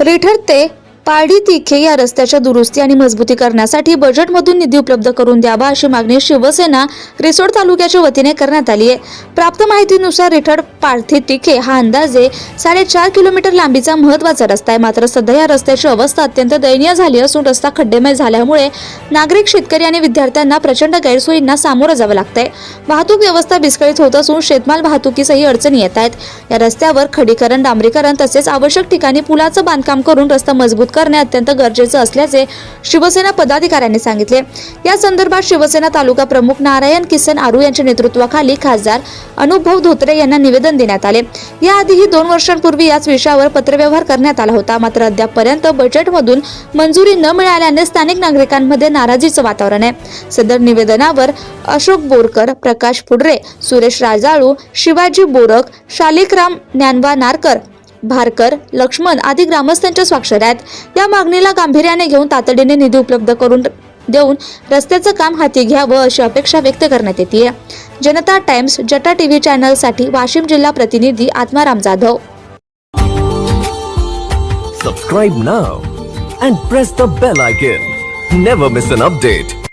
रिठर ते पाडी तिखे या रस्त्याच्या दुरुस्ती आणि मजबूती करण्यासाठी बजेटमधून निधी उपलब्ध करून द्यावा अशी मागणी शिवसेना रिसोड तालुक्याच्या वतीने करण्यात आली आहे. प्राप्त माहितीनुसार रिठड पारधी तिखे हा अंदाजे साडेचार किलोमीटर लांबीचा महत्त्वाचा रस्ता आहे. मात्र सध्या या रस्त्याची अवस्था अत्यंत दयनीय झाली असून रस्ता खड्डेमय झाल्यामुळे नागरिक शेतकरी आणि विद्यार्थ्यांना प्रचंड गैरसोयींना सामोरं जावं लागतंय. वाहतूक व्यवस्था विस्कळीत होत असून शेतमाल वाहतुकीसही अडचणी येत आहेत. या रस्त्यावर खडीकरण डांबरीकरण तसेच आवश्यक ठिकाणी पुलाचं बांधकाम करून रस्ता मजबूत करणे अत्यंत गरजेचं असल्याचे शिवसेना पदाधिकाऱ्यांनी सांगितले. या संदर्भात शिवसेना तालुका प्रमुख नारायण किसन आरू यांच्या नेतृत्वाखाली खासदार अनुभव धोत्रे यांना निवेदन देण्यात आले. याआधीही दोन वर्षांपूर्वी याच विषयावर पत्रव्यवहार करण्यात आला होता. मात्र अद्यापपर्यंत बजेटमधून मंजुरी न मिळाल्याने स्थानिक नागरिकांमध्ये नाराजीचं वातावरण आहे. सदर निवेदनावर अशोक बोरकर प्रकाश फुडरे सुरेश राजाळू शिवाजी बोरक शालिकराम ज्ञानवा नारकर भारकर लक्ष्मण आदी ग्रामस्थांच्या स्वाक्षऱ्यात या मागणीला गांभीर्याने घेऊन तातडीने निधी उपलब्ध करून देऊन रस्त्याचं काम हाती घ्यावं अशी अपेक्षा व्यक्त करण्यात येते. जनता टाइम्स जटा टीव्ही चॅनलसाठी वाशिम जिल्हा प्रतिनिधी Atmaram Jadhav. Subscribe now and press the bell icon never miss an update